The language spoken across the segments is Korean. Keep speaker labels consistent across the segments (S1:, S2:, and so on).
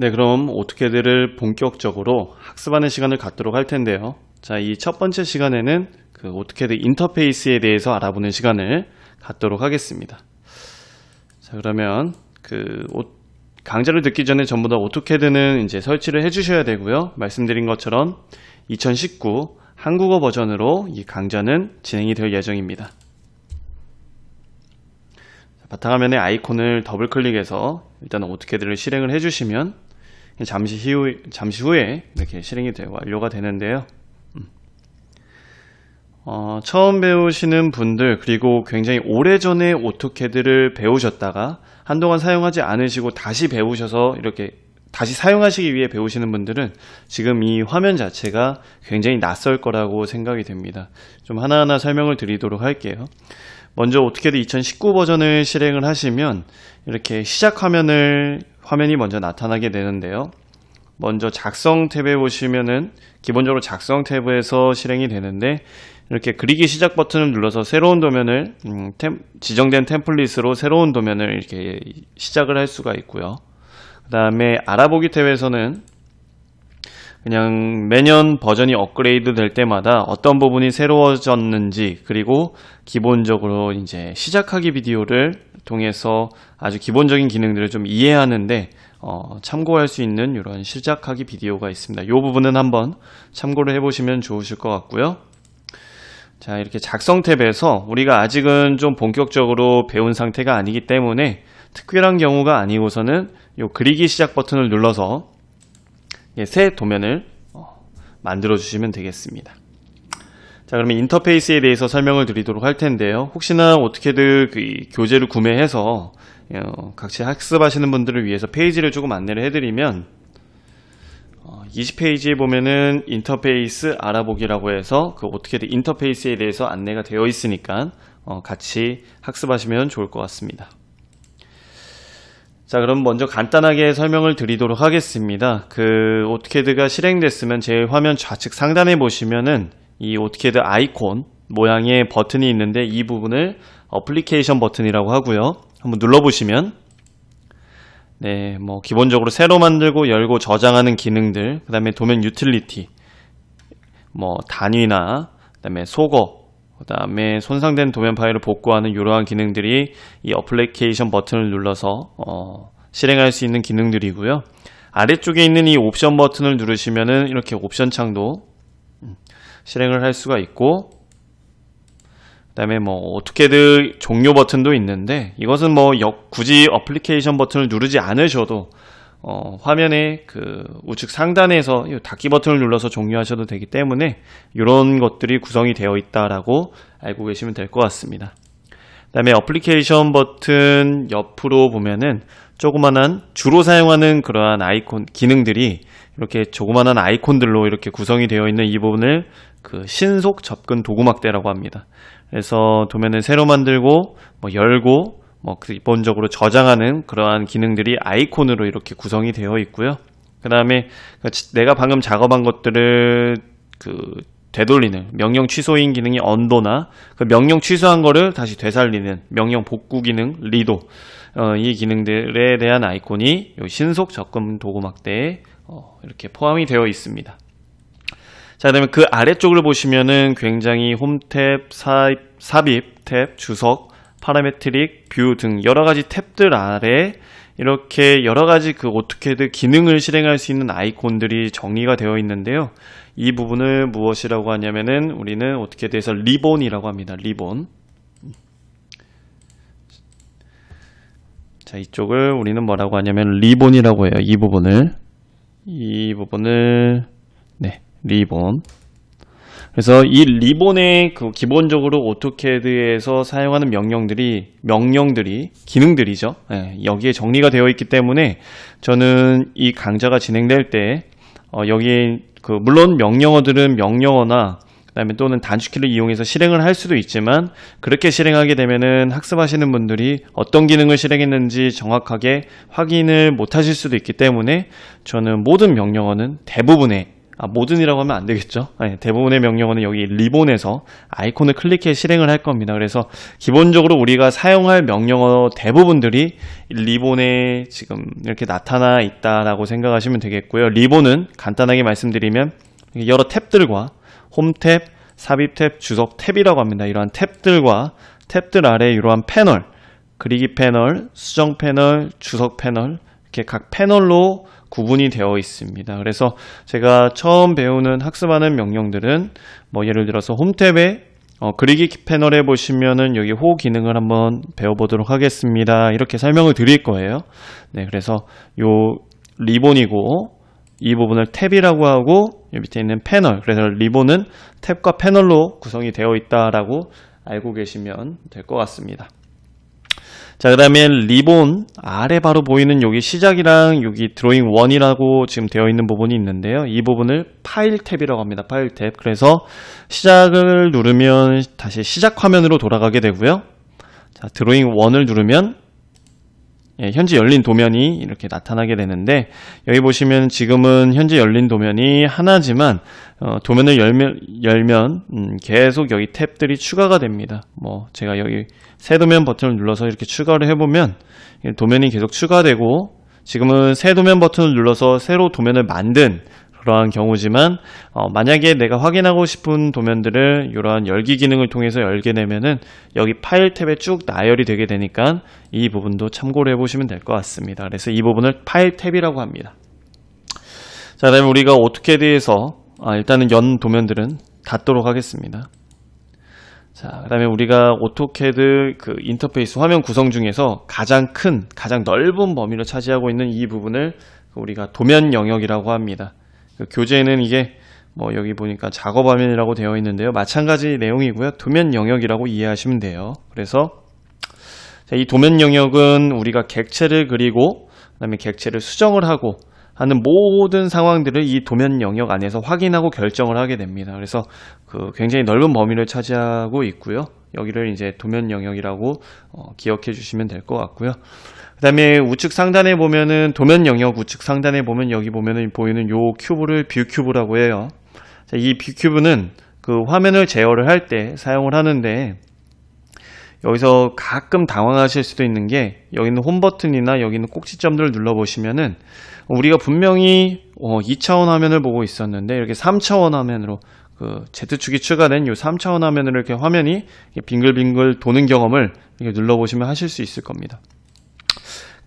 S1: 네, 그럼 오토캐드를 본격적으로 학습하는 시간을 갖도록 할 텐데요. 자, 이 첫 번째 시간에는 그 오토캐드 인터페이스에 대해서 알아보는 시간을 갖도록 하겠습니다. 자, 그러면 그 오- 강좌를 듣기 전에 전부 다 오토캐드는 이제 설치를 해 주셔야 되고요. 말씀드린 것처럼 2019 한국어 버전으로 이 강좌는 진행이 될 예정입니다. 자, 바탕화면에 아이콘을 더블 클릭해서 일단 오토캐드를 실행을 해주시면 잠시 후 잠시 후에 이렇게 실행이 되고 완료가 되는데요. 음. 어, 처음 배우시는 분들 그리고 굉장히 오래전에 오토캐드를 배우셨다가 한동안 사용하지 않으시고 다시 배우셔서 이렇게 다시 사용하시기 위해 배우시는 분들은 지금 이 화면 자체가 굉장히 낯설 거라고 생각이 됩니다. 좀 하나하나 설명을 드리도록 할게요. 먼저 오토캐드 2019 버전을 실행을 하시면 이렇게 시작 화면을 화면이 먼저 나타나게 되는데요. 먼저 작성 탭에 보시면은 기본적으로 작성 탭에서 실행이 되는데 이렇게 그리기 시작 버튼을 눌러서 새로운 도면을 음, 템- 지정된 템플릿으로 새로운 도면을 이렇게 시작을 할 수가 있고요. 그 다음에 알아보기 탭에서는 그냥 매년 버전이 업그레이드 될 때마다 어떤 부분이 새로워졌는지 그리고 기본적으로 이제 시작하기 비디오를 통해서 아주 기본적인 기능들을 좀 이해하는데 어, 참고할 수 있는 이런 시작하기 비디오가 있습니다. 이 부분은 한번 참고를 해보시면 좋으실 것 같고요. 자, 이렇게 작성 탭에서 우리가 아직은 좀 본격적으로 배운 상태가 아니기 때문에 특별한 경우가 아니고서는 이 그리기 시작 버튼을 눌러서 예, 새 도면을 어, 만들어 주시면 되겠습니다. 자, 그러면 인터페이스에 대해서 설명을 드리도록 할 텐데요. 혹시나 어떻게든 그이 교재를 구매해서 어, 같이 학습하시는 분들을 위해서 페이지를 조금 안내를 해드리면 어, 20페이지에 보면은 인터페이스 알아보기라고 해서 그 어떻게든 인터페이스에 대해서 안내가 되어 있으니까 어, 같이 학습하시면 좋을 것 같습니다. 자, 그럼 먼저 간단하게 설명을 드리도록 하겠습니다. 그 오토캐드가 실행됐으면 제 화면 좌측 상단에 보시면은 이 오토캐드 아이콘 모양의 버튼이 있는데 이 부분을 어플리케이션 버튼이라고 하고요. 한번 눌러보시면 네, 뭐 기본적으로 새로 만들고 열고 저장하는 기능들, 그 다음에 도면 유틸리티, 뭐 단위나 그다음에 속어, 그다음에 손상된 도면 파일을 복구하는 이러한 기능들이 이 어플리케이션 버튼을 눌러서 어, 실행할 수 있는 기능들이고요. 아래쪽에 있는 이 옵션 버튼을 누르시면은 이렇게 옵션 창도 음, 실행을 할 수가 있고 그 다음에 뭐 어떻게든 종료 버튼도 있는데 이것은 뭐 역- 굳이 어플리케이션 버튼을 누르지 않으셔도 어, 화면의 그 우측 상단에서 이 닫기 버튼을 눌러서 종료하셔도 되기 때문에 이런 것들이 구성이 되어 있다라고 알고 계시면 될 것 같습니다. 그 다음에 어플리케이션 버튼 옆으로 보면은 조그만한 주로 사용하는 그러한 아이콘 기능들이 이렇게 조그만한 아이콘들로 이렇게 구성이 되어 있는 이 부분을 그 신속 접근 도구막대라고 합니다. 그래서 도면을 새로 만들고 뭐 열고 뭐 기본적으로 저장하는 그러한 기능들이 아이콘으로 이렇게 구성이 되어 있고요. 그 다음에 내가 방금 작업한 것들을 그 되돌리는 명령 취소인 기능이 언도나 그 명령 취소한 거를 다시 되살리는 명령 복구 기능 리도 어, 이 기능들에 대한 아이콘이 요 신속 접근 도구 막대에 어, 이렇게 포함이 되어 있습니다. 자, 그다음에 그 아래쪽을 보시면은 굉장히 홈 탭, 사, 삽입 탭, 주석, 파라메트릭, 뷰 등 여러 가지 탭들 아래 이렇게 여러 가지 그 오토캐드 기능을 실행할 수 있는 아이콘들이 정리가 되어 있는데요. 이 부분을 무엇이라고 하냐면은 우리는 오토캐드에서 리본이라고 합니다. 리본. 자, 이쪽을 우리는 뭐라고 하냐면 리본이라고 해요. 이 부분을. 이 부분을 네, 리본. 그래서 이 리본의 그 기본적으로 오토캐드에서 사용하는 명령들이 명령들이 기능들이죠. 예, 여기에 정리가 되어 있기 때문에 저는 이 강좌가 진행될 때 어, 여기에 그 물론 명령어들은 명령어나 그다음에 또는 단축키를 이용해서 실행을 할 수도 있지만 그렇게 실행하게 되면은 학습하시는 분들이 어떤 기능을 실행했는지 정확하게 확인을 못 하실 수도 있기 때문에 저는 모든 명령어는 대부분의 아, 모든이라고 하면 안 되겠죠. 아니, 대부분의 명령어는 여기 리본에서 아이콘을 클릭해 실행을 할 겁니다. 그래서 기본적으로 우리가 사용할 명령어 대부분들이 리본에 지금 이렇게 나타나 있다라고 생각하시면 되겠고요. 리본은 간단하게 말씀드리면 여러 탭들과 홈 탭, 삽입 탭, 주석 탭이라고 합니다. 이러한 탭들과 탭들 아래 이러한 패널, 그리기 패널, 수정 패널, 주석 패널 이렇게 각 패널로 구분이 되어 있습니다. 그래서 제가 처음 배우는 학습하는 명령들은 뭐 예를 들어서 홈 탭에 어, 그리기 패널에 보시면은 여기 호 기능을 한번 배워보도록 하겠습니다. 이렇게 설명을 드릴 거예요. 네, 그래서 요 리본이고 이 부분을 탭이라고 하고 이 밑에 있는 패널 그래서 리본은 탭과 패널로 구성이 되어 있다라고 알고 계시면 될 것 같습니다. 자, 그 다음에 리본 아래 바로 보이는 여기 시작이랑 여기 드로잉 1이라고 지금 되어 있는 부분이 있는데요. 이 부분을 파일 탭이라고 합니다. 파일 탭. 그래서 시작을 누르면 다시 시작 화면으로 돌아가게 되고요. 자, 드로잉 1을 누르면 예, 현재 열린 도면이 이렇게 나타나게 되는데 여기 보시면 지금은 현재 열린 도면이 하나지만 어, 도면을 열면, 열면 음, 계속 여기 탭들이 추가가 됩니다. 뭐 제가 여기 새 도면 버튼을 눌러서 이렇게 추가를 해보면 이 도면이 계속 추가되고 지금은 새 도면 버튼을 눌러서 새로 도면을 만든 그러한 경우지만 어, 만약에 내가 확인하고 싶은 도면들을 이러한 열기 기능을 통해서 열게 되면은 여기 파일 탭에 쭉 나열이 되게 되니까 이 부분도 참고를 해보시면 될 것 같습니다. 그래서 이 부분을 파일 탭이라고 합니다. 자, 그다음에 우리가 오토캐드에서 아, 일단은 연 도면들은 닫도록 하겠습니다. 자, 그다음에 우리가 오토캐드 그 인터페이스 화면 구성 중에서 가장 큰, 가장 넓은 범위를 차지하고 있는 이 부분을 우리가 도면 영역이라고 합니다. 그 교재에는 이게 뭐 여기 보니까 작업 화면이라고 되어 있는데요. 마찬가지 내용이고요. 도면 영역이라고 이해하시면 돼요. 그래서 자, 이 도면 영역은 우리가 객체를 그리고 그다음에 객체를 수정을 하고 하는 모든 상황들을 이 도면 영역 안에서 확인하고 결정을 하게 됩니다. 그래서 그 굉장히 넓은 범위를 차지하고 있고요. 여기를 이제 도면 영역이라고 어, 기억해 주시면 될 것 같고요. 그 다음에 우측 상단에 보면은 도면 영역 우측 상단에 보면 여기 보면은 보이는 요 큐브를 뷰 큐브라고 해요. 자, 이뷰 큐브는 그 화면을 제어를 할 때 사용을 하는데 여기서 가끔 당황하실 수도 있는 게 여기 있는 홈 버튼이나 여기 있는 꼭지점들을 눌러 보시면은 우리가 분명히 어, 2차원 화면을 보고 있었는데 이렇게 3차원 화면으로 그 Z축이 추가된 이 3차원 화면으로 이렇게 화면이 빙글빙글 도는 경험을 이렇게 눌러 보시면 하실 수 있을 겁니다.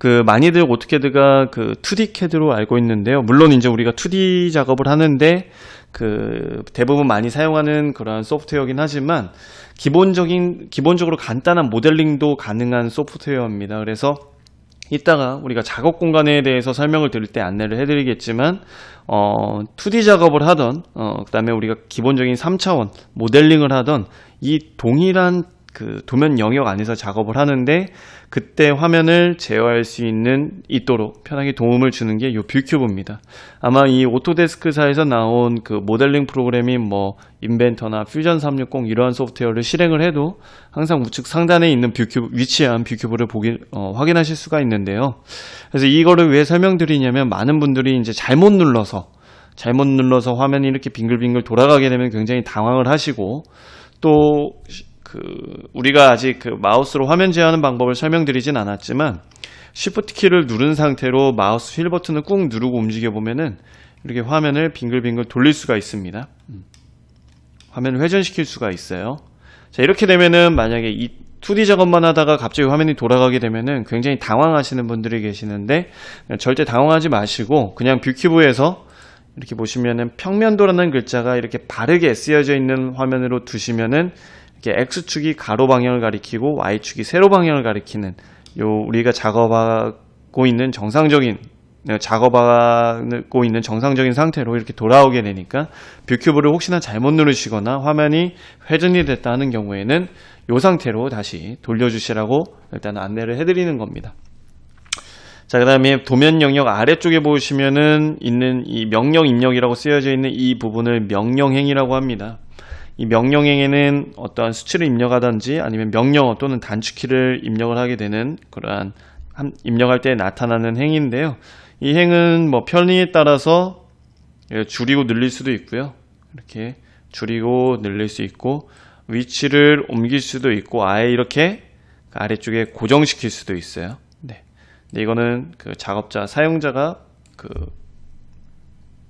S1: 그 많이들 오토캐드가 그 2D 캐드로 알고 있는데요. 물론 이제 우리가 2D 작업을 하는데 그 대부분 많이 사용하는 그런 소프트웨어긴 하지만 기본적인 기본적으로 간단한 모델링도 가능한 소프트웨어입니다. 그래서 이따가 우리가 작업 공간에 대해서 설명을 드릴 때 안내를 해드리겠지만 어, 2D 작업을 하던 어, 그다음에 우리가 기본적인 3차원 모델링을 하던 이 동일한 그 도면 영역 안에서 작업을 하는데 그때 화면을 제어할 수 있는 있도록 편하게 도움을 주는 게 이 뷰큐브입니다. 아마 이 오토데스크사에서 나온 그 모델링 프로그램인 뭐 인벤터나 퓨전 360 이러한 소프트웨어를 실행을 해도 항상 우측 상단에 있는 뷰큐브 위치한 뷰큐브를 보기 어, 확인하실 수가 있는데요. 그래서 이거를 왜 설명드리냐면 많은 분들이 이제 잘못 눌러서 잘못 눌러서 화면이 이렇게 빙글빙글 돌아가게 되면 굉장히 당황을 하시고 또 그 우리가 아직 그 마우스로 화면 제어하는 방법을 설명드리진 않았지만 Shift 키를 누른 상태로 마우스 휠 버튼을 꾹 누르고 움직여 보면은 이렇게 화면을 빙글빙글 돌릴 수가 있습니다. 음. 화면을 회전시킬 수가 있어요. 자, 이렇게 되면은 만약에 이 2D 작업만 하다가 갑자기 화면이 돌아가게 되면은 굉장히 당황하시는 분들이 계시는데 절대 당황하지 마시고 그냥 뷰큐브에서 이렇게 보시면은 평면도라는 글자가 이렇게 바르게 쓰여져 있는 화면으로 두시면은 이렇게 X축이 가로 방향을 가리키고 Y축이 세로 방향을 가리키는 요 우리가 작업하고 있는 정상적인 네, 작업하고 있는 정상적인 상태로 이렇게 돌아오게 되니까 뷰큐브를 혹시나 잘못 누르시거나 화면이 회전이 됐다 하는 경우에는 이 상태로 다시 돌려주시라고 일단 안내를 해드리는 겁니다. 자, 그 다음에 도면 영역 아래쪽에 보시면은 있는 이 명령 입력이라고 쓰여져 있는 이 부분을 명령행이라고 합니다. 이 명령행에는 어떠한 수치를 입력하든지 아니면 명령어 또는 단축키를 입력을 하게 되는 그러한 입력할 때 나타나는 행인데요. 이 행은 뭐 편의에 따라서 이렇게 줄이고 늘릴 수도 있고요. 이렇게 줄이고 늘릴 수 있고 위치를 옮길 수도 있고 아예 이렇게 아래쪽에 고정시킬 수도 있어요. 네. 근데 이거는 그 작업자 사용자가 그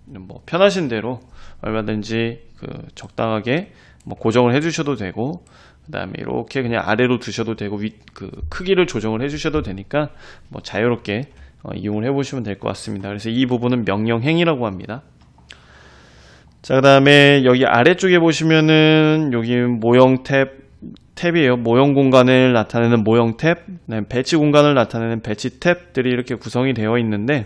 S1: 뭐 편하신 대로 얼마든지 그 적당하게 뭐 고정을 해주셔도 되고 그 다음에 이렇게 그냥 아래로 두셔도 되고 위, 그 크기를 조정을 해주셔도 되니까 뭐 자유롭게 어, 이용을 해보시면 될 것 같습니다. 그래서 이 부분은 명령행이라고 합니다. 자, 그 다음에 여기 아래쪽에 보시면은 여기 모형 탭, 탭이에요. 모형 공간을 나타내는 모형 탭, 배치 공간을 나타내는 배치 탭들이 이렇게 구성이 되어 있는데,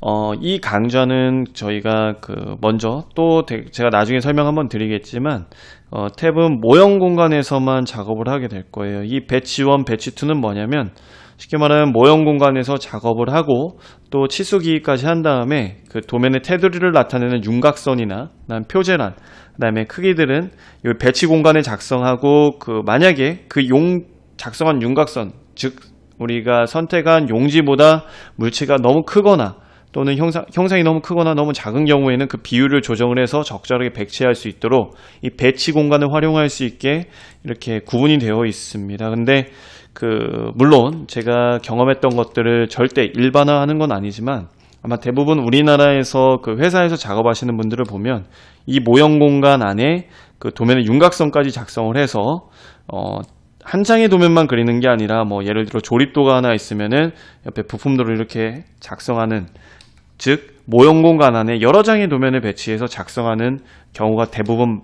S1: 어, 이 강좌는 저희가 그 먼저 또 대- 제가 나중에 설명 한번 드리겠지만 어, 탭은 모형 공간에서만 작업을 하게 될 거예요. 이 배치 1, 배치 2는 뭐냐면 쉽게 말하면 모형 공간에서 작업을 하고 또 치수 기기까지 한 다음에 그 도면의 테두리를 나타내는 윤곽선이나 그다음 표제란 그다음에 크기들은 이 배치 공간에 작성하고 그 만약에 그 용 작성한 윤곽선 즉 우리가 선택한 용지보다 물체가 너무 크거나 또는 형상, 형상이 너무 크거나 너무 작은 경우에는 그 비율을 조정을 해서 적절하게 배치할 수 있도록 이 배치 공간을 활용할 수 있게 이렇게 구분이 되어 있습니다. 근데 그 물론 제가 경험했던 것들을 절대 일반화하는 건 아니지만 아마 대부분 우리나라에서 그 회사에서 작업하시는 분들을 보면 이 모형 공간 안에 그 도면의 윤곽선까지 작성을 해서 어, 한 장의 도면만 그리는 게 아니라 뭐 예를 들어 조립도가 하나 있으면은 옆에 부품들을 이렇게 작성하는 즉 모형 공간 안에 여러 장의 도면을 배치해서 작성하는 경우가 대부분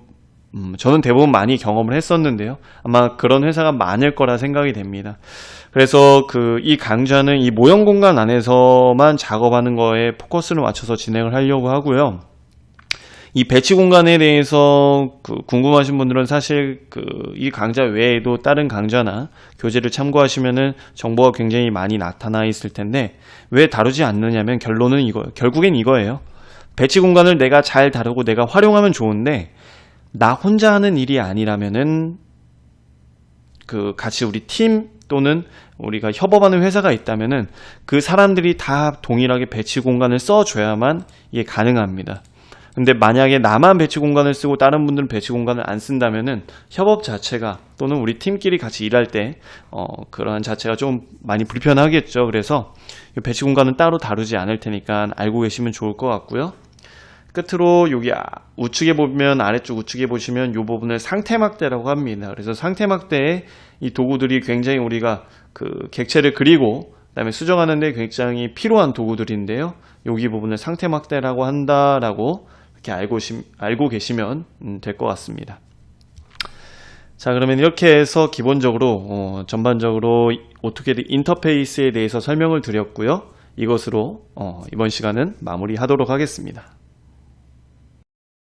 S1: 음, 저는 대부분 많이 경험을 했었는데요. 아마 그런 회사가 많을 거라 생각이 됩니다. 그래서 그 이 강좌는 이 모형 공간 안에서만 작업하는 거에 포커스를 맞춰서 진행을 하려고 하고요. 이 배치 공간에 대해서 그 궁금하신 분들은 사실 그 이 강좌 외에도 다른 강좌나 교재를 참고하시면은 정보가 굉장히 많이 나타나 있을 텐데 왜 다루지 않느냐면 결론은 이거 결국엔 이거예요. 배치 공간을 내가 잘 다루고 내가 활용하면 좋은데 나 혼자 하는 일이 아니라면은 그 같이 우리 팀 또는 우리가 협업하는 회사가 있다면은 그 사람들이 다 동일하게 배치 공간을 써줘야만 이게 가능합니다. 근데 만약에 나만 배치 공간을 쓰고 다른 분들은 배치 공간을 안 쓴다면은 협업 자체가 또는 우리 팀끼리 같이 일할 때 어, 그러한 자체가 좀 많이 불편하겠죠. 그래서 이 배치 공간은 따로 다루지 않을 테니까 알고 계시면 좋을 것 같고요. 끝으로 여기 아- 우측에 보면 아래쪽 우측에 보시면 이 부분을 상태 막대라고 합니다. 그래서 상태 막대에 이 도구들이 굉장히 우리가 그 객체를 그리고 그다음에 수정하는데 굉장히 필요한 도구들인데요. 여기 부분을 상태 막대라고 한다라고 이렇게 알고, 시- 알고 계시면 음, 될것 같습니다. 자, 그러면 이렇게 해서 기본적으로 어, 전반적으로 오토캐드 인터페이스에 대해서 설명을 드렸고요. 이것으로 어, 이번 시간은 마무리하도록 하겠습니다.